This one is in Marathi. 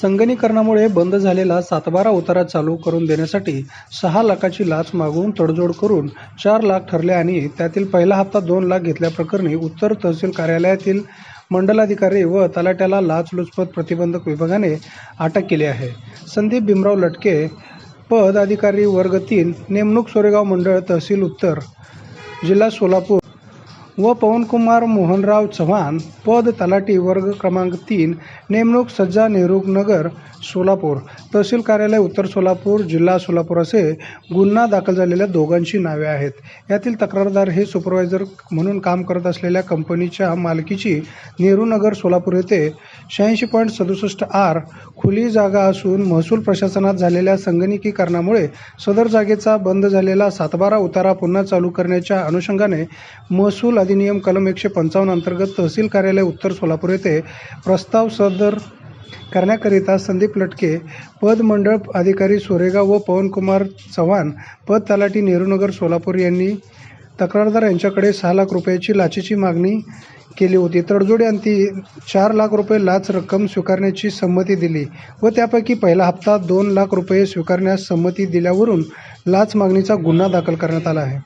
संगणीकरणामुळे बंद झालेला सातबारा उतारा चालू करून देण्यासाठी सहा लाखाची लाच मागून तडजोड करून चार लाख ठरले आणि त्यातील पहिला हप्ता दोन लाख घेतल्याप्रकरणी उत्तर तहसील कार्यालयातील मंडलाधिकारी व तलाट्याला लाचलुचपत प्रतिबंधक विभागाने अटक केली आहे. संदीप भीमराव लटके पद अधिकारी वर्ग तीन नेमणूक सोरेगाव मंडळ तहसील उत्तर जिल्हा सोलापूर. व पवनकुमार मोहनराव चव्हाण पद तलाठी वर्ग क्रमांक तीन नेमणूक सज्जा नेहरूक नगर सोलापूर. तहसील कार्यालय उत्तर सोलापूर जिल्हा सोलापूर असे गुन्हा दाखल झालेल्या दोघांची नावे आहेत. यातील तक्रारदार हे सुपरवायझर म्हणून काम करत असलेल्या कंपनीच्या मालकीची नेहरू नगर सोलापूर येथे शहाऐंशी पॉईंट सदुसष्ट आर खुली जागा असून महसूल प्रशासनात झालेल्या संगणकीकरणामुळे सदर जागेचा बंद झालेला सातबारा उतारा पुन्हा चालू करण्याच्या अनुषंगाने महसूल अधिनियम कलम एकशे पंचावन्न अंतर्गत तहसील कार्यालय उत्तर सोलापूर येथे प्रस्ताव सदर करण्याकरिता संदीप लटके पद मंडळ अधिकारी सोरेगाव व पवनकुमार चव्हाण पद तलाठी नेहरूनगर सोलापूर यांनी तक्रारदार यांच्याकडे सहा लाख रुपयाची लाचेची मागणी केली होती. तडजोडी अंती चार लाख रुपये लाच रक्कम स्वीकारण्याची संमती दिली व त्यापैकी पहिला हप्ता दोन लाख रुपये स्वीकारण्यास संमती दिल्यावरून लाच मागणीचा गुन्हा दाखल करण्यात आला आहे.